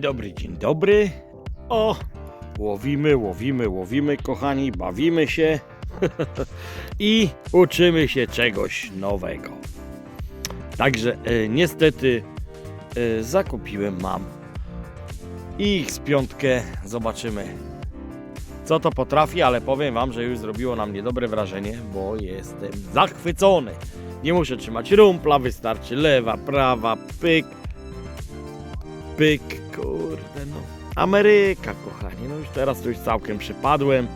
Dobry, dzień dobry. O, łowimy, łowimy, łowimy, kochani, bawimy się i uczymy się czegoś nowego. Także e, niestety e, zakupiłem mam ich z piątkę. Zobaczymy, co to potrafi, ale powiem Wam, że już zrobiło na mnie dobre wrażenie, bo jestem zachwycony. Nie muszę trzymać rumpla, wystarczy lewa, prawa, pyk, pyk, kurde no. Ameryka, kochani, no już teraz to już całkiem przypadłem.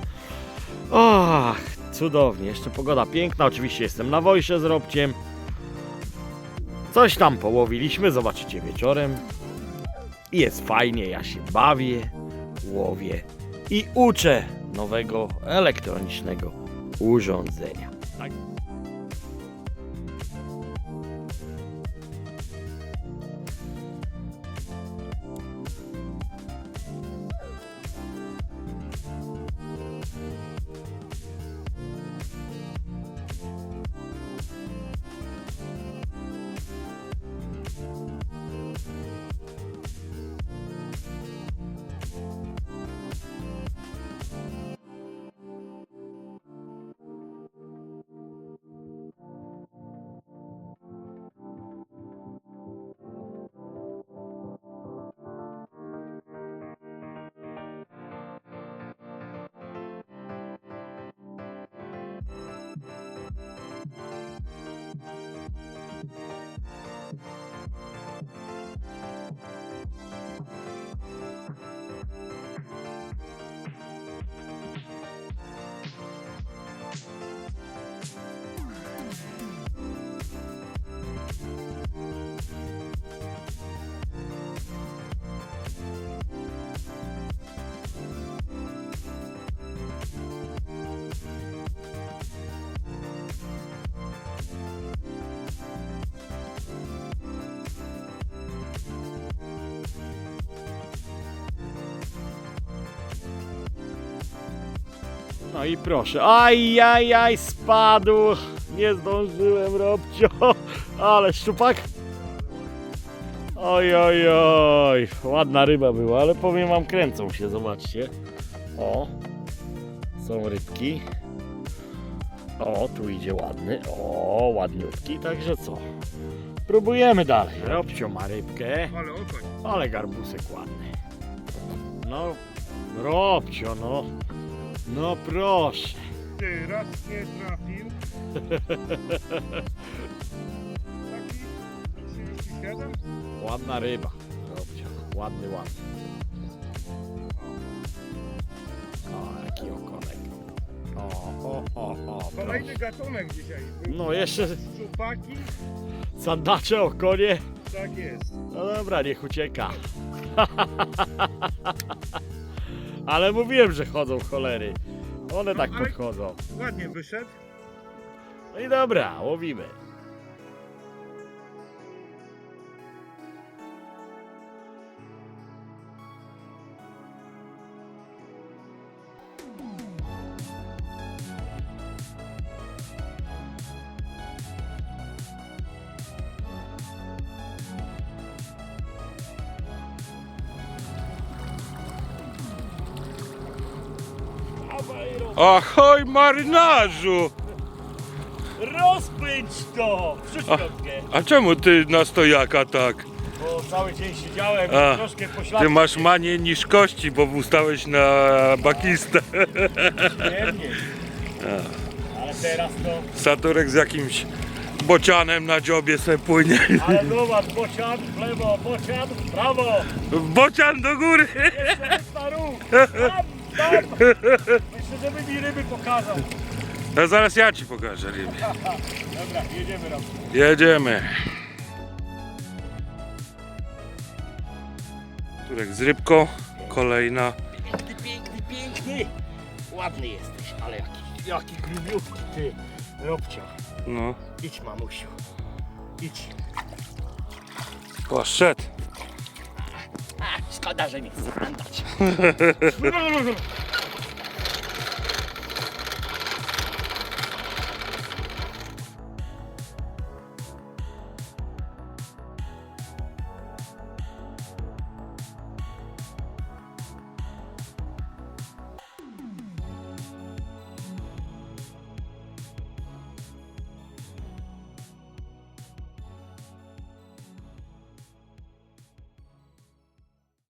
Ach, cudownie, jeszcze pogoda piękna, oczywiście jestem na wojsie z Robciem. Coś tam połowiliśmy, zobaczycie wieczorem. Jest fajnie, ja się bawię, łowię i uczę nowego elektronicznego urządzenia. Tak. No i proszę. Aj, aj, aj, spadł. Nie zdążyłem, Robcio. Ale szczupak. Oj, oj, oj. Ładna ryba była, ale powiem wam, kręcą się, zobaczcie. O, są rybki. O, tu idzie ładny. O, ładniutki, także co? Próbujemy dalej. Robcio ma rybkę, Ale okoń. ale garbusek ładny. No, Robcio, no. No proszę. Ty raz nie trafił. Taki 37? Ładna ryba. Robcio. Ładny, ładny. O, jaki okonek. O, o, o, o. Kolejny gatunek dzisiaj. Był No jeszcze Szczupaki, sandacze, okonie. tak jest. No dobra, niech ucieka. Ale mówiłem, że chodzą cholery. One No, tak ale- podchodzą. Ładnie wyszedł. No i dobra, łowimy. Ahoj marynarzu! Rozpędź to! Wszystko A czemu ty na stojaka tak? Bo cały dzień siedziałem A, i troszkę pośladkiem. Ty masz manię niżkości, bo ustałeś na bakistę. Przyjemnie. Ale teraz to... Saturek z jakimś bocianem na dziobie se płynie. Ale zobacz, bocian w lewo, bocian w prawo. Bocian do góry! Jeszcze na ruch. Żeby mi ryby pokazał. A zaraz ja ci pokażę ryby. Dobra, jedziemy raz. Jedziemy. Turek z rybką, kolejna. Piękny, piękny, piękny. Ładny jesteś, ale jaki, jaki grubiutki ty. Robcio, No, idź mamusiu. Idź. poszedł. A, szkoda, że nie chcę.